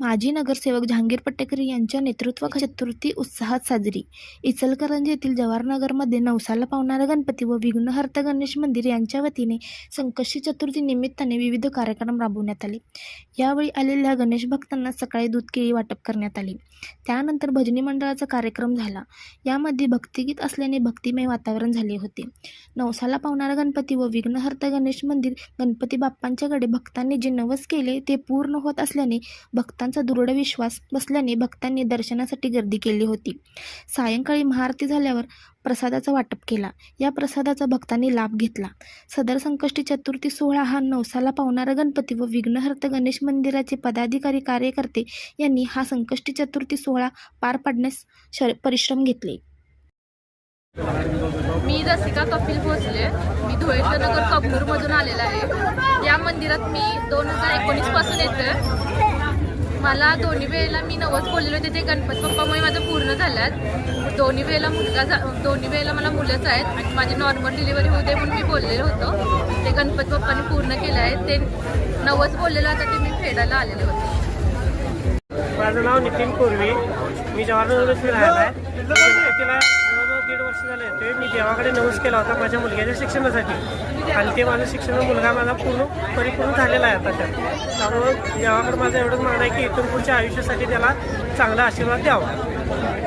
माजी नगरसेवक जहांगीर पट्टेकर यांच्या नेतृत्वाखाली चतुर्थी उत्साहात साजरी. इचलकरंजी येथील जवाहरनगरमध्ये नवसाला पावणारा गणपती व विघ्नहर्ता गणेश मंदिर यांच्या वतीने संकष्टी चतुर्थी निमित्ताने विविध कार्यक्रम राबवण्यात आले. यावेळी आलेल्या गणेश भक्तांना सकाळी दूध केळी वाटप करण्यात आली. त्यानंतर भजनी मंडळाचा कार्यक्रम झाला. यामध्ये भक्तिगीत असल्याने भक्तिमय वातावरण झाले होते. नवसाला पावणारा गणपती व विघ्नहर्ता गणेश मंदिर गणपती बाप्पांच्याकडे भक्तांनी जे नवस केले ते पूर्ण होत असल्याने भक्तांचा दृढ विश्वास बसल्याने भक्तांनी दर्शनासाठी गर्दी केली होती. सायंकाळी महाआरती झाल्यावर प्रसादाचं वाटप केला. या प्रसादाचा भक्तांनी लाभ घेतला. सदर संकष्टी चतुर्थी सोहळा हा नवसाला पावणारा गणपती व विघ्नहर्त गणेश मंदिराचे पदाधिकारी कार्यकर्ते यांनी हा संकष्टी चतुर्थी सोहळा पार पाडण्यास श परिश्रम घेतले. मी रसिका कपिल भोसले. मी धुळेश्वर नगर कबनूरमधून आलेला आहे. या मंदिरात मी दोन हजार एकोणीसपासून येते मला दोन्ही वेळेला मी नवस बोललेले होते ते गणपती पप्पामुळे माझं पूर्ण झाल्यात. दोन्ही वेळेला मुलगा झा दोन्ही वेळेला मला मुलंच आहेत आणि माझी नॉर्मल डिलिव्हरी होते म्हणून मी बोललेलं होतं. ते गणपती पप्पाने पूर्ण केलं आहे. ते नवस बोललेलं होतं ते मी फेडायला आलेले होते. माझं नाव नितीन पूर्वी मी जवाहरनगरमध्ये राहिला आहे गणपतीला जवळजवळ दीड वर्ष झाले. ते मी देवाकडे नवस केला होता माझ्या मुलग्याच्या शिक्षणासाठी. आणि ते माझं शिक्षण मुलगा माझा पूर्ण परिपूर्ण झालेला आहे आता त्यात. त्यामुळं देवाकडे माझं एवढंच मागणं आहे की इथून पुढच्या आयुष्यासाठी त्याला चांगला आशीर्वाद द्यावा.